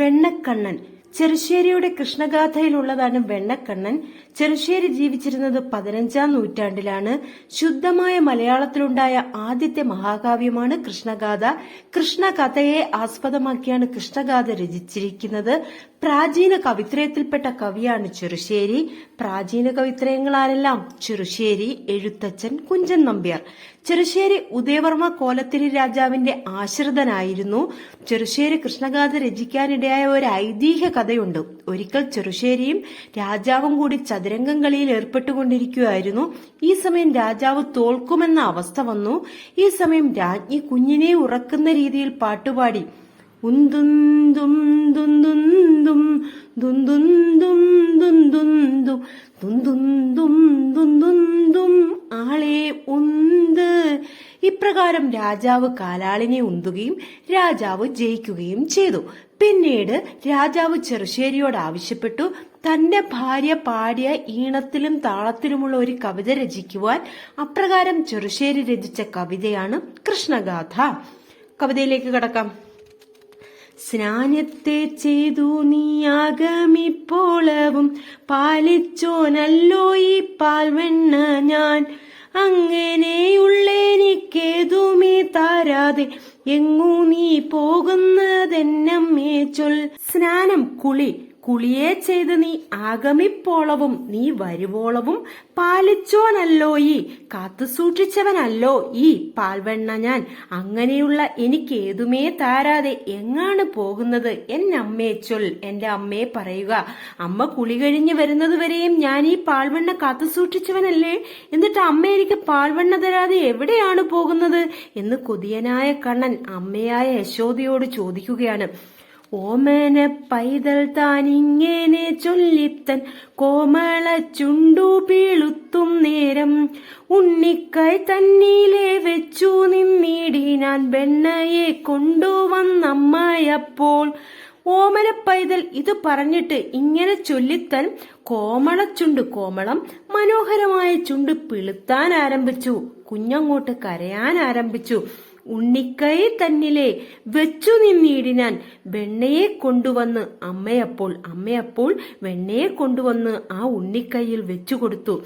വെണ്ണക്കണ്ണൻ. ചെറുശ്ശേരിയുടെ കൃഷ്ണഗാഥയിലുള്ളതാണ് വെണ്ണക്കണ്ണൻ. ചെറുശ്ശേരി ജീവിച്ചിരുന്നത് പതിനഞ്ചാം നൂറ്റാണ്ടിലാണ്. ശുദ്ധമായ മലയാളത്തിലുണ്ടായ ആദ്യത്തെ മഹാകാവ്യമാണ് കൃഷ്ണഗാഥ. കൃഷ്ണകഥയെ ആസ്പദമാക്കിയാണ് കൃഷ്ണഗാഥ രചിച്ചിരിക്കുന്നത്. പ്രാചീന കവിത്രയത്തിൽപ്പെട്ട കവിയാണ് ചെറുശ്ശേരി. പ്രാചീന കവിത്രയങ്ങളാരെല്ലാം ചെറുശ്ശേരി എഴുത്തച്ഛൻ കുഞ്ചൻ നമ്പ്യാർ. ചെറുശ്ശേരി ഉദയവർമ്മ കോലത്തിരി രാജാവിന്റെ ആശ്രിതനായിരുന്നു. ചെറുശ്ശേരി കൃഷ്ണഗാഥ രചിക്കാനിടയായ ഒരു ഐതിഹ്യ കഥയുണ്ട്. ഒരിക്കൽ ചെറുശ്ശേരിയും രാജാവും കൂടി ചതുരംഗം കളിയിൽ ഏർപ്പെട്ടുകൊണ്ടിരിക്കുകയായിരുന്നു. ഈ സമയം രാജാവ് തോൽക്കുമെന്ന അവസ്ഥ വന്നു. ഈ സമയം രാജ്ഞി കുഞ്ഞിനെ ഉറക്കുന്ന രീതിയിൽ പാട്ടുപാടി. ഉന്തുന്തും ആളെ ഉന്ത് ഇപ്രകാരം രാജാവ് കാലാളിനെ ഉന്തുകയും രാജാവ് ജയിക്കുകയും ചെയ്തു. പിന്നീട് രാജാവ് ചെറുശ്ശേരിയോട് ആവശ്യപ്പെട്ടു. തന്റെ ഭാര്യ പാടിയ ഈണത്തിലും താളത്തിലുമുള്ള ഒരു കവിത രചിക്കുവാൻ അപ്രകാരം ചെറുശ്ശേരി രചിച്ച കവിതയാണ് കൃഷ്ണഗാഥ. കവിതയിലേക്ക് കടക്കാം. സ്നാനത്തെ ചെയ്തു നീയാകമിപ്പോളവും പാലിച്ചോനല്ലോ ഈ പാൽവെണ്ണ ഞാൻ. അങ്ങനെയുള്ളെനിക്കേതുമേ താരാതെ. എങ്ങു നീ പോകുന്നതെന്നമ്മേ ചൊൽ. സ്നാനം കുളി. കുളിയെ ചെയ്ത് നീ ആഗമിപ്പോളവും നീ വരുവോളവും. പാലിച്ചോനല്ലോ ഈ കാത്തു സൂക്ഷിച്ചവനല്ലോ ഈ പാൽവെണ്ണ ഞാൻ. അങ്ങനെയുള്ള എനിക്ക് ഏതുമേ താരാതെ എങ്ങാണ് പോകുന്നത്? എന്നമ്മേ ചൊൽ എന്റെ അമ്മയെ പറയുക. അമ്മ കുളി കഴിഞ്ഞ് വരുന്നത് വരെയും ഞാൻ ഈ പാൽവെണ്ണ കാത്തു സൂക്ഷിച്ചവനല്ലേ? എന്നിട്ട് അമ്മ എനിക്ക് പാൽവെണ്ണ തരാതെ എവിടെയാണ് പോകുന്നത്? എന്ന് കൊതിയനായ കണ്ണൻ അമ്മയായ യശോദയോട് ചോദിക്കുകയാണ്. ഓമന പൈതൽ താനിങ്ങനെ ചൊല്ലിത്തൻ കോമള ചുണ്ടു പീളുത്തും നേരം. ഉണ്ണിക്കൈ തന്നിലെ വെച്ചു നിന്നിടിനാൻ വെണ്ണയെ കൊണ്ടുവന്നമ്മയപ്പോൾ ഓമന പൈതൽ ഇത് പറഞ്ഞിട്ട് ഇങ്ങനെ ചൊല്ലിത്തൻ കോമളച്ചുണ്ട് കോമളം മനോഹരമായ ചുണ്ട് പിളുത്താൻ ആരംഭിച്ചു. കുഞ്ഞങ്ങോട്ട് കരയാൻ ആരംഭിച്ചു. ഉണ്ണിക്കൈ തന്നിലെ വെച്ചു നിന്നിടിനാൻ വെണ്ണയെ കൊണ്ടുവന്ന് അമ്മയപ്പോൾ അമ്മയപ്പോൾ വെണ്ണയെ കൊണ്ടുവന്ന് ആ ഉണ്ണിക്കൈയിൽ വെച്ചു കൊടുത്തു.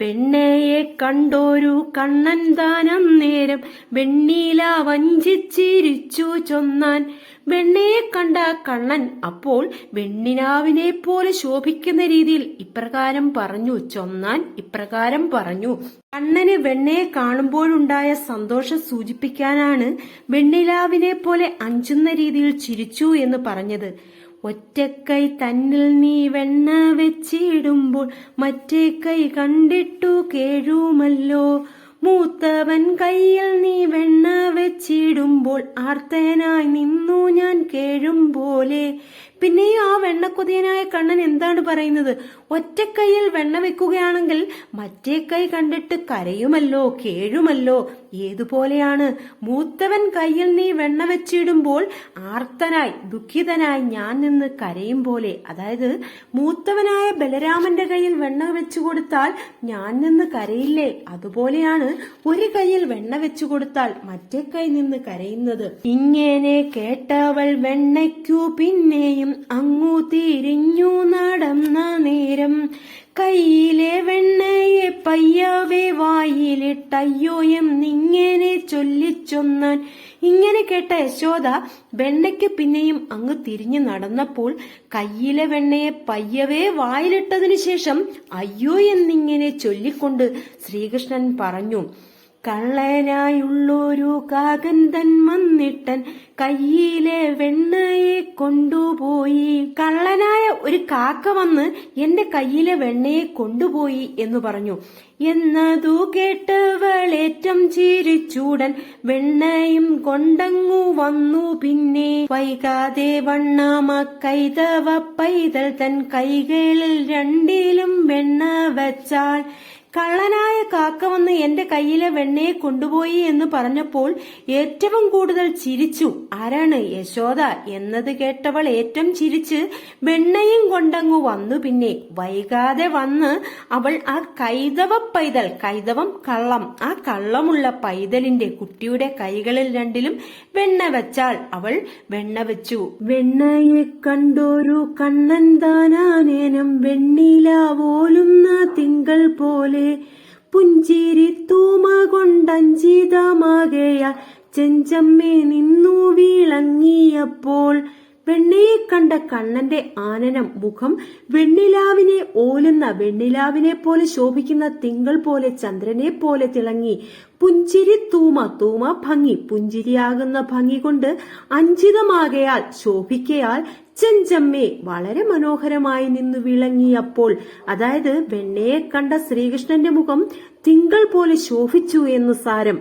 പെണ്ണയെ കണ്ടോരു കണ്ണൻ താനം നേരം വെണ്ണീല വഞ്ചിച്ചിരിച്ചു ചൊന്നാൻ. വെണ്ണയെ കണ്ട കണ്ണൻ അപ്പോൾ വെണ്ണിനാവിനെ പോലെ ശോഭിക്കുന്ന രീതിയിൽ ഇപ്രകാരം പറഞ്ഞു ചൊന്നാൻ ഇപ്രകാരം പറഞ്ഞു. കണ്ണന് വെണ്ണയെ കാണുമ്പോഴുണ്ടായ സന്തോഷം സൂചിപ്പിക്കാനാണ് വെണ്ണിലാവിനെ പോലെ അഞ്ചുന്ന രീതിയിൽ ചിരിച്ചു എന്ന് പറഞ്ഞത്. ഒറ്റക്കൈ തന്നിൽ നീ വെണ്ണ വെച്ചിടുമ്പോൾ മറ്റേ കൈ കണ്ടിട്ടു കേഴുമല്ലോ. മൂത്തവൻ കയ്യിൽ നീ വെണ്ണ വെച്ചിടുമ്പോൾ ആർത്തനായി നിന്നു ഞാൻ കേഴും പോലെ. പിന്നെയും ആ വെണ്ണക്കൊതിയനായ കണ്ണൻ എന്താണ് പറയുന്നത്? ഒറ്റക്കൈയിൽ വെണ്ണ വെക്കുകയാണെങ്കിൽ മറ്റേ കൈ കണ്ടിട്ട് കരയുമല്ലോ കേഴുമല്ലോ? ഏതുപോലെയാണ്? മൂത്തവൻ കയ്യിൽ നീ വെണ്ണ വെച്ചിടുമ്പോൾ ആർത്തനായി ദുഃഖിതനായി ഞാൻ നിന്ന് കരയും പോലെ. അതായത് മൂത്തവനായ ബലരാമന്റെ കയ്യിൽ വെണ്ണ വെച്ചു കൊടുത്താൽ ഞാൻ നിന്ന് കരയില്ലേ? അതുപോലെയാണ് ഒരു കയ്യിൽ വെണ്ണ വെച്ചു കൊടുത്താൽ മറ്റേ കൈ നിന്ന് കരയുന്നത്. ഇങ്ങനെ കേട്ടവൾ വെണ്ണയ്ക്കു പിന്നെയും അങ്ങു തിരിഞ്ഞു നടന്ന നേരം കയ്യിലെ വെണ്ണയെ പയ്യവേ വായിലിട്ടയ്യോ എന്നിങ്ങനെ ചൊല്ലിച്ചൊന്നാൻ. ഇങ്ങനെ കേട്ട യശോദ വെണ്ണയ്ക്ക് പിന്നെയും അങ്ങ് തിരിഞ്ഞു നടന്നപ്പോൾ കയ്യിലെ വെണ്ണയെ പയ്യവേ വായിലിട്ടതിനു ശേഷം അയ്യോ എന്നിങ്ങനെ ചൊല്ലിക്കൊണ്ട് ശ്രീകൃഷ്ണൻ പറഞ്ഞു കള്ളനായുള്ളൊരു കാകന്തൻ തൻ വന്നിട്ടൻ കയ്യിലെ വെണ്ണയെ കൊണ്ടുപോയി. കള്ളനായ ഒരു കാക്ക വന്ന് എന്റെ കയ്യിലെ വെണ്ണയെ കൊണ്ടുപോയി എന്ന് പറഞ്ഞു. എന്നതു കേട്ടവളേറ്റം ചിരിച്ചൂടൻ വെണ്ണയും കൊണ്ടങ്ങു വന്നു പിന്നെ വൈകാതെ വണ്ണാമ കൈതവ പൈതൽ തൻ കൈകളിൽ രണ്ടിലും വെണ്ണ വച്ചാൽ കള്ളനായ കാക്ക വന്ന് എന്റെ കയ്യിലെ വെണ്ണയെ കൊണ്ടുപോയി എന്ന് പറഞ്ഞപ്പോൾ ഏറ്റവും കൂടുതൽ ചിരിച്ചു. ആരാണ് യശോദ? എന്നത് കേട്ടവൾ ഏറ്റവും ചിരിച്ച് വെണ്ണയും കൊണ്ടങ്ങു വന്നു. പിന്നെ വൈകാതെ വന്ന് അവൾ ആ കൈതവ പൈതൽ കൈതവം കള്ളം ആ കള്ളമുള്ള പൈതലിന്റെ കുട്ടിയുടെ കൈകളിൽ രണ്ടിലും വെണ്ണ വെച്ചാൽ അവൾ വെണ്ണ വെച്ചു. വെണ്ണയെ കണ്ടോരു കണ്ണൻ താനാനേനം വെണ്ണിലാവോലും പോലുന്ന തിങ്കൾ പോലെ പുഞ്ചിരി തൂമ കൊണ്ടഞ്ചിതമാകയാൽ ചെഞ്ചമ്മേ നിന്നു വീളങ്ങിയപ്പോൾ വെണ്ണയെ കണ്ട കണ്ണന്റെ ആനനം മുഖം വെണ്ണിലാവിനെ ഓലുന്ന വെണ്ണിലാവിനെ പോലെ ശോഭിക്കുന്ന തിങ്കൾ പോലെ ചന്ദ്രനെ പോലെ തിളങ്ങി പുഞ്ചിരി തൂമ തൂമ ഭംഗി പുഞ്ചിരിയാകുന്ന ഭംഗി കൊണ്ട് അഞ്ചിതമാകയാൽ ശോഭിക്കയാൽ ചെഞ്ചമ്മേ വളരെ മനോഹരമായി നിന്നു വിളങ്ങിയപ്പോൾ അതായത് വെണ്ണയെ കണ്ട ശ്രീകൃഷ്ണന്റെ മുഖം തിങ്കൾ പോലെ ശോഭിച്ചു എന്ന് സാരം